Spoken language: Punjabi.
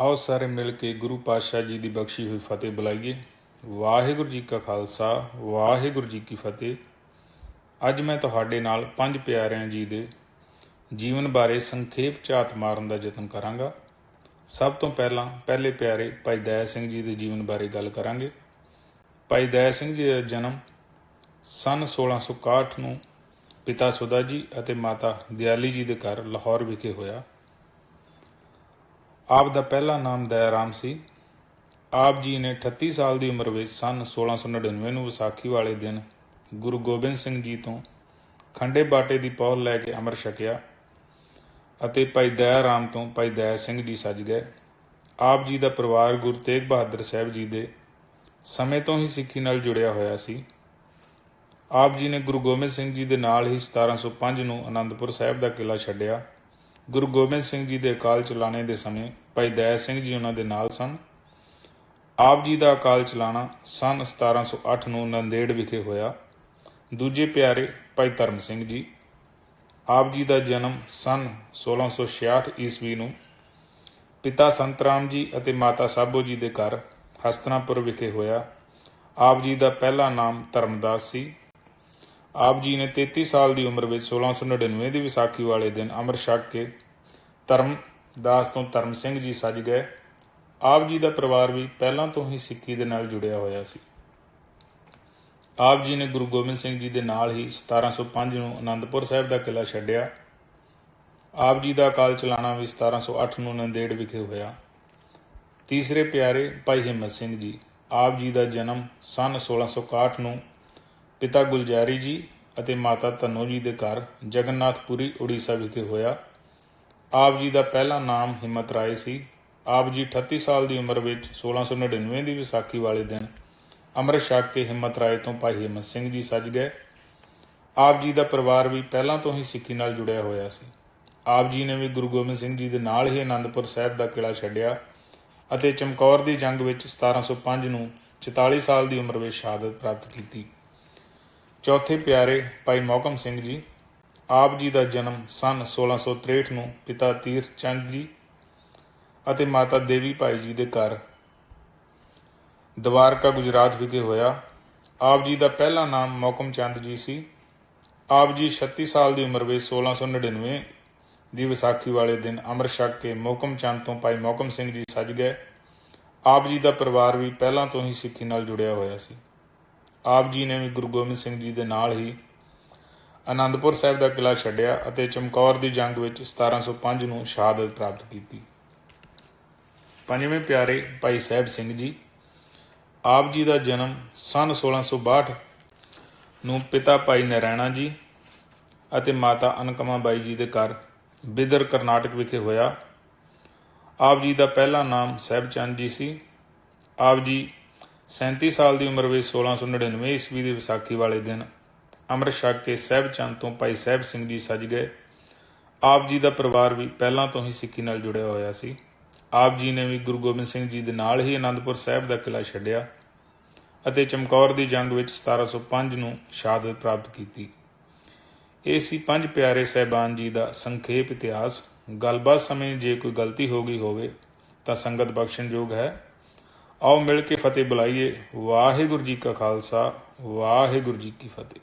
ਆਓ ਸਾਰੇ ਮਿਲ ਕੇ ਗੁਰੂ ਪਾਤਸ਼ਾਹ ਜੀ ਦੀ ਬਖਸ਼ੀ ਹੋਈ ਫਤਿਹ ਬੁਲਾਈਏ। ਵਾਹਿਗੁਰੂ ਜੀ ਕਾ ਖਾਲਸਾ, ਵਾਹਿਗੁਰੂ ਜੀ ਕੀ ਫਤਿਹ। ਅੱਜ ਮੈਂ ਤੁਹਾਡੇ ਨਾਲ ਪੰਜ ਪਿਆਰਿਆਂ ਜੀ ਦੇ ਜੀਵਨ ਬਾਰੇ ਸੰਖੇਪ ਝਾਤ ਮਾਰਨ ਦਾ ਯਤਨ ਕਰਾਂਗਾ। ਸਭ ਤੋਂ ਪਹਿਲਾਂ ਪਹਿਲੇ ਪਿਆਰੇ ਭਾਈ ਦਇਆ ਸਿੰਘ ਜੀ ਦੇ ਜੀਵਨ ਬਾਰੇ ਗੱਲ ਕਰਾਂਗੇ। ਭਾਈ ਦਇਆ ਸਿੰਘ ਜੀ ਦਾ ਜਨਮ ਸਨ 1661 ਨੂੰ ਪਿਤਾ ਸੁਦਾ ਜੀ ਅਤੇ ਮਾਤਾ ਦਿਆਲੀ ਜੀ ਦੇ ਘਰ ਲਾਹੌਰ ਵਿਖੇ ਹੋਇਆ। ਆਪ ਦਾ ਪਹਿਲਾ ਨਾਮ ਦਇਆ ਰਾਮ ਸੀ। ਆਪ ਜੀ ਨੇ 38 ਸਾਲ ਦੀ ਉਮਰ ਵਿੱਚ ਸਨ 1699 ਨੂੰ ਵਿਸਾਖੀ ਵਾਲੇ ਦਿਨ ਗੁਰੂ ਗੋਬਿੰਦ ਸਿੰਘ ਜੀ ਤੋਂ ਖੰਡੇ ਬਾਟੇ ਦੀ ਪੌਲ ਲੈ ਕੇ ਅੰਮ੍ਰਿਤ ਛਕਿਆ ਅਤੇ ਭਾਈ ਦਇਆ ਰਾਮ ਤੋਂ ਭਾਈ ਦਇਆ ਸਿੰਘ ਜੀ ਸੱਜ ਗਏ। ਆਪ ਜੀ ਦਾ ਪਰਿਵਾਰ ਗੁਰੂ ਤੇਗ ਬਹਾਦਰ ਸਾਹਿਬ ਜੀ ਦੇ ਸਮੇਂ ਤੋਂ ਹੀ ਸਿੱਖੀ ਨਾਲ ਜੁੜਿਆ ਹੋਇਆ ਸੀ। ਆਪ ਜੀ ਨੇ ਗੁਰੂ ਗੋਬਿੰਦ ਸਿੰਘ ਜੀ ਦੇ ਨਾਲ ਹੀ 1705 ਨੂੰ ਆਨੰਦਪੁਰ ਸਾਹਿਬ ਦਾ ਕਿਲਾ ਛੱਡਿਆ। ਗੁਰੂ ਗੋਬਿੰਦ ਸਿੰਘ ਜੀ ਦੇ ਅਕਾਲ ਚਲਾਣੇ ਦੇ ਸਮੇਂ ਭਾਈ ਦਇਆ ਸਿੰਘ ਜੀ ਉਹਨਾਂ ਦੇ ਨਾਲ ਸਨ। ਆਪ ਜੀ ਦਾ ਅਕਾਲ ਚਲਾਣਾ ਸਨ 1708 ਨੂੰ ਨੰਦੇੜ ਵਿਖੇ ਹੋਇਆ। ਦੂਜੇ ਪਿਆਰੇ ਭਾਈ ਧਰਮ ਸਿੰਘ ਜੀ, ਆਪ ਜੀ ਦਾ ਜਨਮ ਸਨ 1666 ਈਸਵੀ ਨੂੰ। ਪਿਤਾ ਸੰਤਰਾਮ ਜੀ ਅਤੇ ਮਾਤਾ ਸਾਬੋ ਜੀ ਦੇ ਘਰ ਹਸਤਨਾਪੁਰ ਵਿਖੇ ਹੋਇਆ। ਆਪ ਜੀ ਦਾ ਪਹਿਲਾ ਨਾਮ ਧਰਮਦਾਸ ਸੀ। ਆਪ ਜੀ ਨੇ 33 ਸਾਲ ਦੀ ਉਮਰ ਵਿੱਚ 1699 ਦੀ ਵਿਸਾਖੀ ਵਾਲੇ ਦਿਨ ਅੰਮ੍ਰਿਤ ਛਕ ਕੇ ਧਰਮਦਾਸ ਤੋਂ ਧਰਮ ਸਿੰਘ ਜੀ ਸੱਜ ਗਏ। ਆਪ ਜੀ ਦਾ ਪਰਿਵਾਰ ਵੀ ਪਹਿਲਾਂ ਤੋਂ ਹੀ ਸਿੱਖੀ ਦੇ ਨਾਲ ਜੁੜਿਆ ਹੋਇਆ ਸੀ। ਆਪ ਜੀ ਨੇ ਗੁਰੂ ਗੋਬਿੰਦ ਸਿੰਘ ਜੀ ਦੇ ਨਾਲ ਹੀ 1705 ਨੂੰ ਆਨੰਦਪੁਰ ਸਾਹਿਬ ਦਾ ਕਿਲਾ ਛੱਡਿਆ। ਆਪ ਜੀ ਦਾ ਅਕਾਲ ਚਲਾਣਾ ਵੀ 1708 ਨੂੰ ਨੰਦੇੜ ਵਿਖੇ ਹੋਇਆ। ਤੀਸਰੇ ਪਿਆਰੇ ਭਾਈ ਹਿੰਮਤ ਸਿੰਘ ਜੀ, ਆਪ ਜੀ ਦਾ ਜਨਮ ਸਨ 1661 ਨੂੰ ਪਿਤਾ ਗੁਲਜਾਰੀ ਜੀ ਅਤੇ ਮਾਤਾ ਧਨੋ ਜੀ ਦੇ ਘਰ ਜਗਨਨਾਥਪੁਰੀ, ਉੜੀਸਾ ਵਿਖੇ ਹੋਇਆ। ਆਪ ਜੀ ਦਾ ਪਹਿਲਾ ਨਾਮ ਹਿੰਮਤ ਰਾਏ ਸੀ। ਆਪ ਜੀ 38 ਸਾਲ ਦੀ ਉਮਰ ਵਿੱਚ 1699 ਦੀ ਵਿਸਾਖੀ ਵਾਲੇ ਦਿਨ ਅੰਮ੍ਰਿਤ ਛਕ ਕੇ ਹਿੰਮਤ ਰਾਏ ਤੋਂ ਭਾਈ ਹਿੰਮਤ ਸਿੰਘ ਜੀ ਸੱਜ ਗਏ। ਆਪ ਜੀ ਦਾ ਪਰਿਵਾਰ ਵੀ ਪਹਿਲਾਂ ਤੋਂ ਹੀ ਸਿੱਖੀ ਨਾਲ ਜੁੜਿਆ ਹੋਇਆ ਸੀ। ਆਪ ਜੀ ਨੇ ਵੀ ਗੁਰੂ ਗੋਬਿੰਦ ਸਿੰਘ ਜੀ ਦੇ ਨਾਲ ਹੀ ਆਨੰਦਪੁਰ ਸਾਹਿਬ ਦਾ ਕਿਲਾ ਛੱਡਿਆ ਅਤੇ ਚਮਕੌਰ ਦੀ ਜੰਗ ਵਿੱਚ 1705 ਨੂੰ 44 ਸਾਲ ਦੀ ਉਮਰ ਵਿੱਚ ਸ਼ਹਾਦਤ ਪ੍ਰਾਪਤ ਕੀਤੀ। ਚੌਥੇ ਪਿਆਰੇ ਭਾਈ ਮੌਕਮ ਸਿੰਘ ਜੀ, ਆਪ ਜੀ ਦਾ ਜਨਮ ਸਨ 1663 ਨੂੰ ਪਿਤਾ ਤੀਰਥ ਚੰਦ ਜੀ ਅਤੇ ਮਾਤਾ ਦੇਵੀ ਭਾਈ ਜੀ ਦੇ ਘਰ ਦਵਾਰਕਾ ਗੁਜਰਾਤ ਵਿਖੇ ਹੋਇਆ। ਆਪ ਜੀ ਦਾ ਪਹਿਲਾ ਨਾਮ ਮੌਕਮ ਚੰਦ ਜੀ ਸੀ। ਆਪ ਜੀ 36 ਸਾਲ ਦੀ ਉਮਰ ਵਿੱਚ 1699 ਦੀ ਵਿਸਾਖੀ ਵਾਲੇ ਦਿਨ ਅੰਮ੍ਰਿਤ ਛਕ ਕੇ ਮੌਕਮ ਚੰਦ ਤੋਂ ਭਾਈ ਮੌਕਮ ਸਿੰਘ ਜੀ ਸੱਜ ਗਏ। ਆਪ ਜੀ ਦਾ ਪਰਿਵਾਰ ਵੀ ਪਹਿਲਾਂ ਤੋਂ ਹੀ ਸਿੱਖੀ ਨਾਲ ਜੁੜਿਆ ਹੋਇਆ ਸੀ। ਆਪ ਜੀ ਨੇ ਵੀ ਗੁਰੂ ਗੋਬਿੰਦ ਸਿੰਘ ਜੀ ਦੇ ਨਾਲ ਹੀ ਆਨੰਦਪੁਰ ਸਾਹਿਬ ਦਾ ਕਿਲਾ ਛੱਡਿਆ ਅਤੇ ਚਮਕੌਰ ਦੀ ਜੰਗ ਵਿੱਚ 1705 ਨੂੰ ਸ਼ਹਾਦਤ ਪ੍ਰਾਪਤ ਕੀਤੀ। ਪੰਜਵੇਂ ਪਿਆਰੇ ਭਾਈ ਸਾਹਿਬ ਸਿੰਘ ਜੀ, ਆਪ ਜੀ ਦਾ ਜਨਮ ਸਨ 1662 ਨੂੰ ਪਿਤਾ ਭਾਈ ਨਰੈਣਾ ਜੀ ਅਤੇ ਮਾਤਾ ਅਨਕਮਾ ਬਾਈ ਜੀ ਦੇ ਘਰ ਬਿਦਰ ਕਰਨਾਟਕ ਵਿਖੇ ਹੋਇਆ। ਆਪ ਜੀ ਦਾ ਪਹਿਲਾ ਨਾਮ ਸਹਿਬਚੰਦ ਜੀ ਸੀ। ਆਪ ਜੀ 37 ਸਾਲ ਦੀ ਉਮਰ ਵਿੱਚ 1699 ਈਸਵੀ ਦੀ ਵਿਸਾਖੀ ਵਾਲੇ ਦਿਨ ਅੰਮ੍ਰਿਤ ਛਕ ਕੇ ਸਹਿਬਚੰਦ ਤੋਂ ਭਾਈ ਸਾਹਿਬ ਸਿੰਘ ਜੀ ਸੱਜ ਗਏ। ਆਪ ਜੀ ਦਾ ਪਰਿਵਾਰ ਵੀ ਪਹਿਲਾਂ ਤੋਂ ਹੀ ਸਿੱਖੀ ਨਾਲ ਜੁੜਿਆ ਹੋਇਆ ਸੀ। ਆਪ ਜੀ ਨੇ ਵੀ ਗੁਰੂ ਗੋਬਿੰਦ ਸਿੰਘ ਜੀ ਦੇ ਨਾਲ ਹੀ ਅਨੰਦਪੁਰ ਸਾਹਿਬ ਦਾ ਕਿਲਾ ਛੱਡਿਆ ਅਤੇ ਚਮਕੌਰ ਦੀ ਜੰਗ ਵਿੱਚ 1705 ਨੂੰ ਸ਼ਹਾਦਤ ਪ੍ਰਾਪਤ ਕੀਤੀ। ਇਹ ਸੀ ਪੰਜ ਪਿਆਰੇ ਸਹਿਬਾਨ ਜੀ ਦਾ ਸੰਖੇਪ ਇਤਿਹਾਸ। ਗੱਲਬਾਤ ਸਮੇਂ ਜੇ ਕੋਈ ਗਲਤੀ ਹੋ ਗਈ ਹੋਵੇ ਤਾਂ ਸੰਗਤ ਬਖਸ਼ਣਯੋਗ ਹੈ। ਆਓ ਮਿਲ ਕੇ ਫਤਿਹ ਬੁਲਾਈਏ। ਵਾਹਿਗੁਰੂ ਜੀ ਕਾ ਖਾਲਸਾ ਵਾਹਿਗੁਰੂ ਜੀ ਕੀ ਫਤਿਹ।